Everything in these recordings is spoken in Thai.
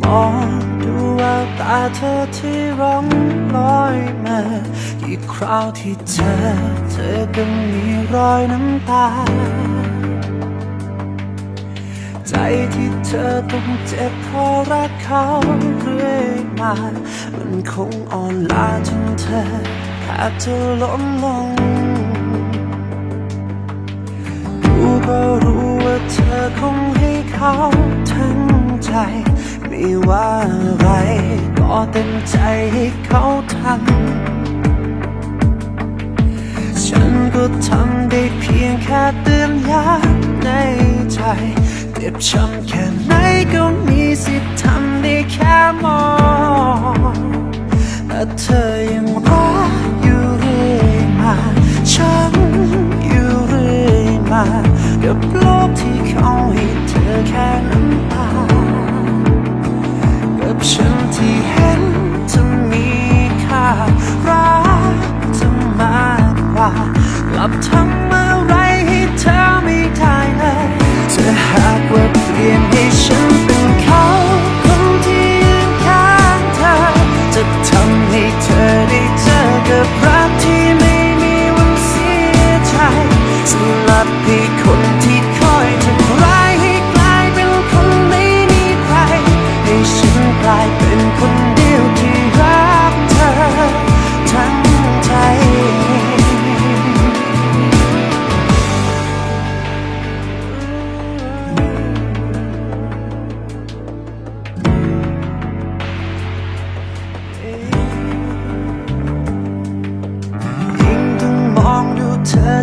มองดูแววตาเธอที่ร้องลอยมากี่คราวที่เจอเธอก็มีรอยน้ำตา ใจที่เธอต้องเจ็บเพราะรักเขาเรื่อยมา มันคงอ่อนล้าจนเธอแทบจะล้มลงดูก็รู้ว่าเธอคงให้เขา ว่าอะไร ก็เต็มใจให้เขาทำฉันก็ทำได้เพียงแค่เตือนย้ำในใจ เจ็บช้ำแค่ไหนก็ กลับทำอะไรให้เธอไม่ได้เลยจะหากว่าเปลี่ยนให้ฉัน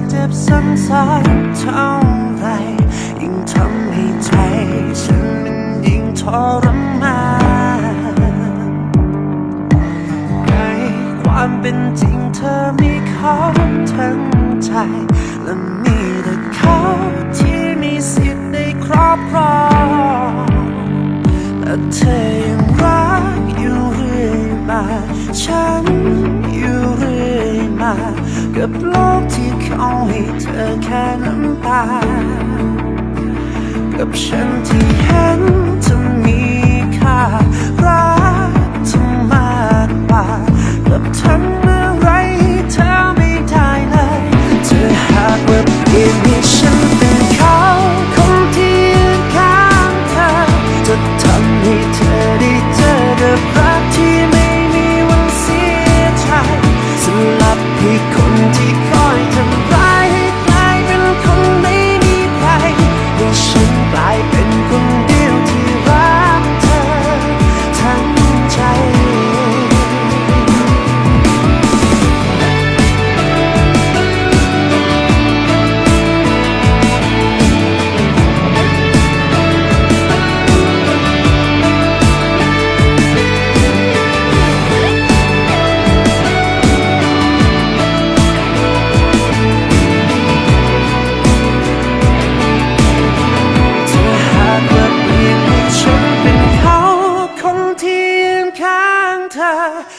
เจ็บซ้ำๆเท่าไรยิ่งทำให้ใจฉันมันยิ่งทรมานในความเป็นจริงเธอมีเขาทั้งใจและมีแต่เขาที่มีสิทธิ์ได้ครอบครองแต่เธอยังรักอยู่เรื่อยมาฉันอยู่เรื่อย มา กับโลกที่เขาให้เธอแค่น้ำตา กับฉันที่เห็น